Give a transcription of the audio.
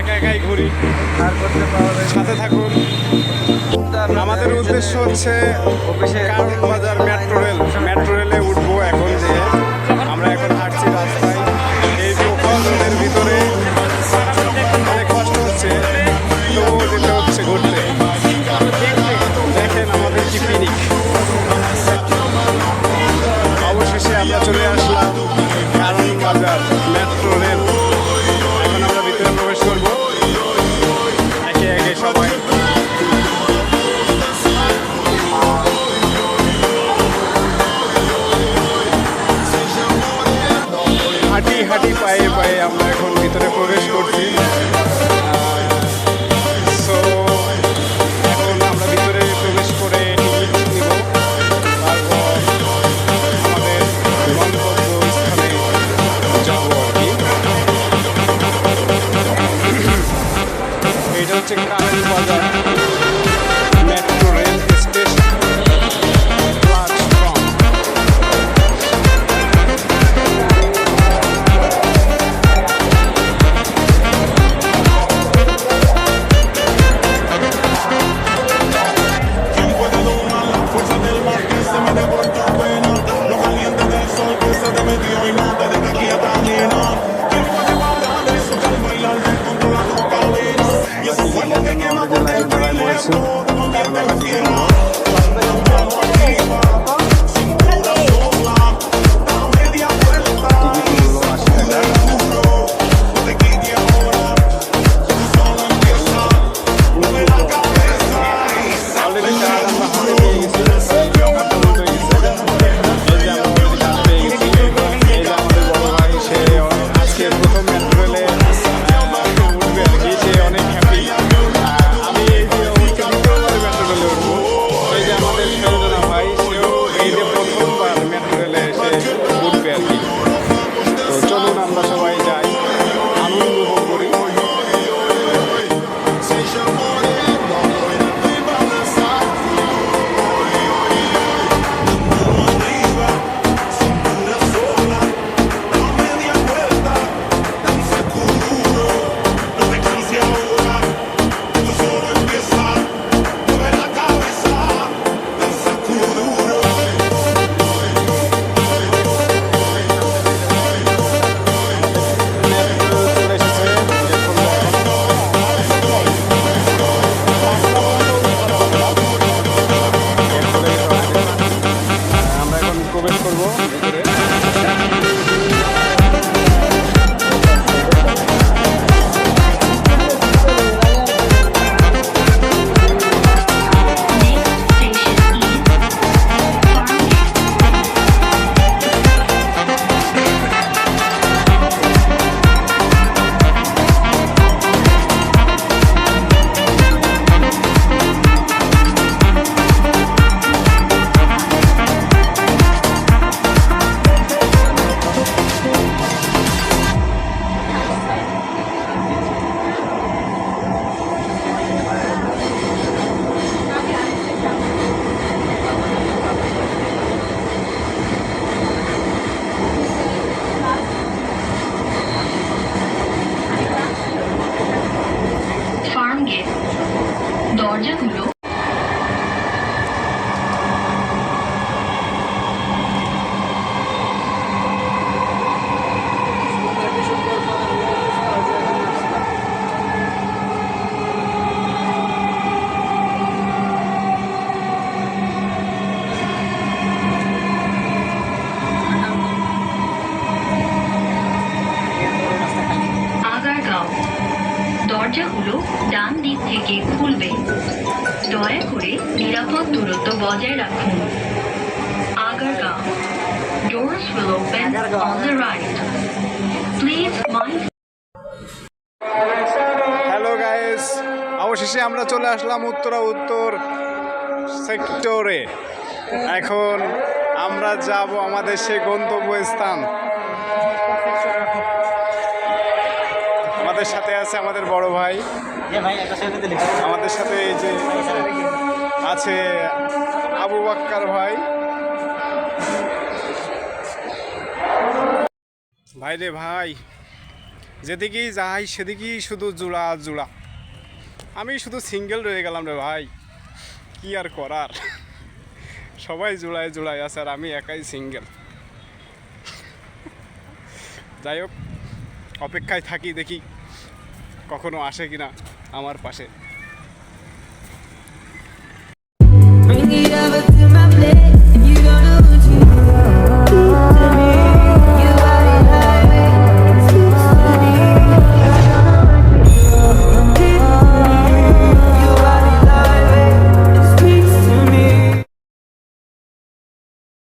একা একাই ঘুরি। সাথে থাকুন। আমাদের উদ্দেশ্য হচ্ছে কারণ বাজার মেট্রো রেল মেট্রো eso. থেকে খুলবে। দয়া করে নিরাপদ দূরত্ব বজায় রাখুন। Agargaon. Doors will open on the right. Please mind hello guys অবশেষে আমরা চলে আসলাম উত্তরা উত্তর সেক্টরে এখন আমরা যাব আমাদের সেই গন্তব্য স্থান আমাদের সাথে আছে আমাদের বড় ভাই। আমাদের সাথে এই যে আছে আবু বাক্কার ভাই। ভাই রে ভাই যেদিকেই যাই সেদিকেই শুধু জোড়া জোড়া আমি শুধু সিঙ্গেল রয়ে গেলাম রে ভাই কি আর করার? সবাই জোড়ায় জোড়ায় আছে আর আমি একাই সিঙ্গেল যাই হোক অপেক্ষায় থাকি দেখি কখনো আসে কিনা আমার পাশে।